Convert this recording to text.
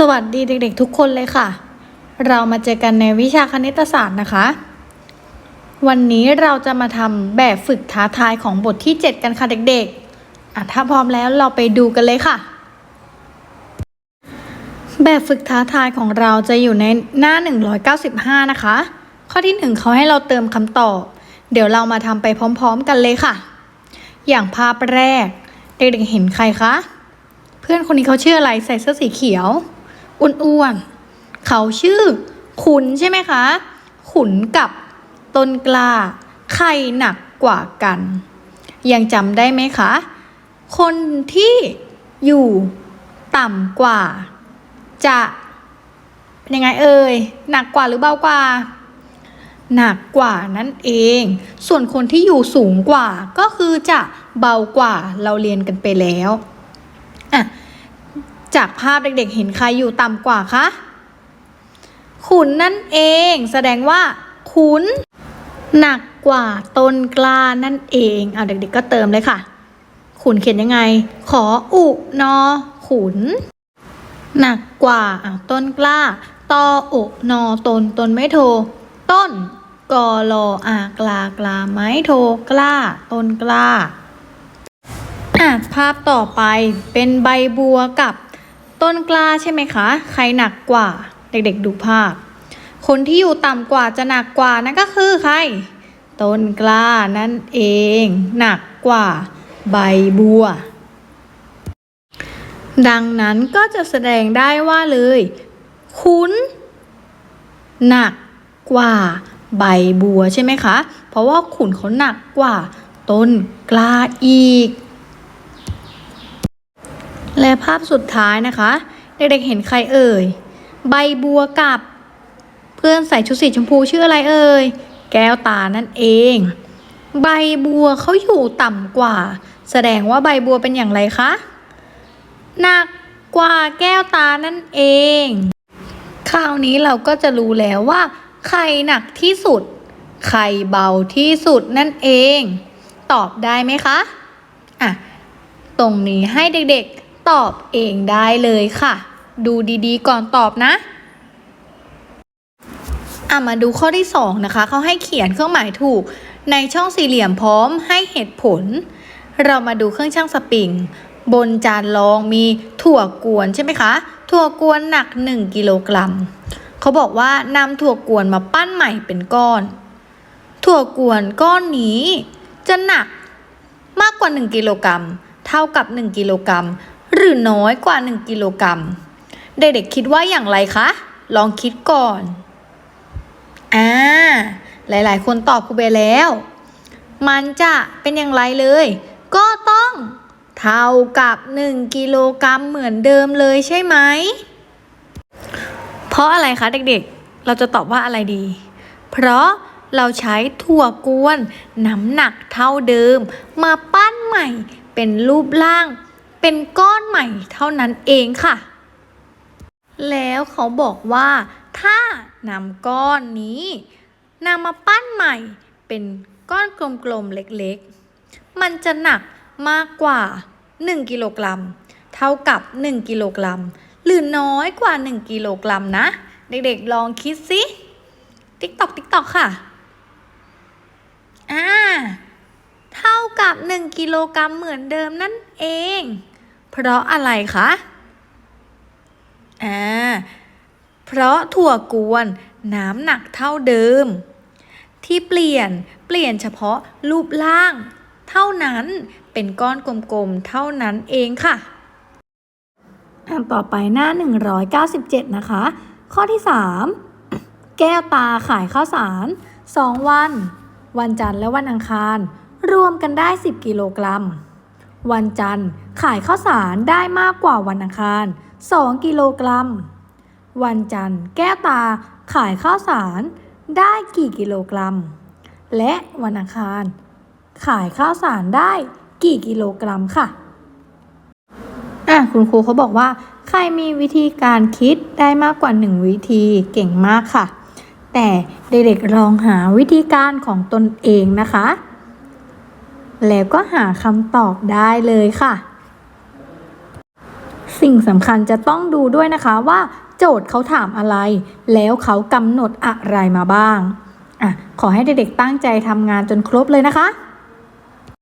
สวัสดีเด็กๆ ทุกคนเลยค่ะ เรามาเจอกันในวิชาคณิตศาสตร์นะคะ วันนี้เราจะมาทำแบบฝึกท้าทายของบทที่ 7 กันค่ะเด็กๆอะถ้าพร้อมแล้วเราไปดูกันเลยค่ะ แบบฝึกท้าทายของเราจะอยู่ในหน้า 195 นะคะ ข้อที่ 1เขาให้เราเติมคำตอบ เดี๋ยวเรามาทำไปพร้อมๆกันเลยค่ะ อย่างภาพแรก เด็กๆเห็นใครคะ เพื่อนคนนี้เขาชื่ออะไรใส่เสื้อสีเขียว อ้วนๆเขาชื่อ ขุนใช่ไหมคะ ขุนกับต้นกล้า ใครหนักกว่ากัน ยังจำได้ไหมคะ คนที่อยู่ต่ำกว่า จะเป็นยังไงเอ่ยหนักกว่าหรือเบากว่า หนักกว่านั่นเอง ส่วนคนที่อยู่สูงกว่าก็คือจะเบากว่าเราเรียนกันไปแล้ว จากภาพเด็กๆ เห็นใครอยู่ต่ำกว่าคะ ขุนนั่นเอง แสดงว่า ขุน หนักกว่าต้นกล้านั่นเอง เอาเด็กๆก็เติมเลยค่ะ ขุนเขียนยังไง ขออุนอ ขุน หนักกว่าอะต้นกล้าตออุนอตนตนไม่โท ต้นกอลออากลากลาไม้โทกล้า ต้นกล้าอะภาพต่อไปเป็นใบบัวกับ ต้นกล้าใช่ไหมคะ ใครหนักกว่า เด็กๆดูภาพ คนที่อยู่ต่ำกว่าจะหนักกว่านั่นก็คือใคร ต้นกล้านั่นเอง หนักกว่า ใบบัว ดังนั้นก็จะแสดงได้ว่าเลย คุ้นหนักกว่าใบบัวใช่ไหมคะ เพราะว่าขุนเขาหนักกว่า ต้นกล้าอีก และภาพสุดท้ายนะคะ เด็กๆเห็นใครเอ่ย ใบบัวกับ เพื่อนใส่ชุดสีชมพูชื่ออะไรเอ่ย แก้วตานั่นเอง ใบบัวเขาอยู่ต่ำกว่า แสดงว่าใบบัวเป็นอย่างไรคะหนักกว่าแก้วตานั่นเอง คราวนี้เราก็จะรู้แล้วว่า ใครหนักที่สุด ใครเบาที่สุดนั่นเอง ตอบได้ไหมคะ อะ ตรงนี้ให้เด็กๆ ตอบเองได้เลยค่ะ ดูดีๆ ก่อนตอบนะอะมาดูข้อที่ 2 นะคะ เขาให้เขียนเครื่องหมายถูก ในช่องสี่เหลี่ยมพร้อมให้เหตุผล เรามาดูเครื่องช่างสปริง บนจานรองมีถั่วกวนใช่ไหมคะ ถั่วกวนหนัก 1 กิโลกรัม เขาบอกว่านำถั่วกวนมาปั้นใหม่เป็นก้อน ถั่วกวนก้อนนี้จะหนักมากกว่า 1 กิโลกรัม เท่ากับ 1 กิโลกรัม หรือน้อยกว่า 1 กิโลกรัม เด็กๆคิดว่าอย่างไรคะ ลองคิดก่อน อ่า หลายๆ คนตอบครูเบแล้ว มันจะเป็นอย่างไรเลย ก็ต้องเท่ากับ 1 กิโลกรัมเหมือนเดิมเลยใช่ไหม เพราะอะไรคะเด็กๆ เราจะตอบว่าอะไรดี เพราะเราใช้ถั่วกวนน้ำหนักเท่าเดิม มาปั้นใหม่เป็นรูปร่าง เป็นก้อนใหม่เท่านั้นเองค่ะ แล้วเขาบอกว่า ถ้านำก้อนนี้นำมาปั้นใหม่เป็นก้อนกลมๆเล็กๆ มันจะหนักมากกว่า 1 กิโลกรัม เท่ากับ 1 กิโลกรัม หรือน้อยกว่า 1 กิโลกรัมนะ เด็กๆลองคิดสิติ๊กตอกติ๊กตอกค่ะ อ่า เท่ากับ 1 กิโลกรัมเหมือนเดิมนั่นเอง เพราะอะไรคะอ่าเพราะถั่วกวนน้ำหนักเท่าเดิม ที่เปลี่ยนเปลี่ยนเฉพาะรูปร่าง เท่านั้นเป็นก้อนกลมๆเท่านั้นเองค่ะอันต่อไปหน้า 197 นะคะ ข้อที่ 3 แก้วตาขายข้าวสาร 2 วัน วันจันทร์และวันอังคาร รวมกันได้ 10 กิโลกรัม วันจันทร์ขายข้าวสารได้มากกว่าวันอังคาร 2 กิโลกรัม วันจันทร์แก้วตาขายข้าวสารได้กี่กิโลกรัม และวันอังคาร ขายข้าวสารได้กี่กิโลกรัมค่ะอะคุณครูเขาบอกว่า ใครมีวิธีการคิดได้มากกว่า1วิธีเก่งมากค่ะ แต่เด็กๆลองหาวิธีการของตนเองนะคะ แล้วก็หาคำตอบได้เลยค่ะ สิ่งสำคัญจะต้องดูด้วยนะคะว่า โจทย์เขาถามอะไร แล้วเขากำหนดอะไรมาบ้างอะขอให้เด็กๆตั้งใจทำงานจนครบเลยนะคะ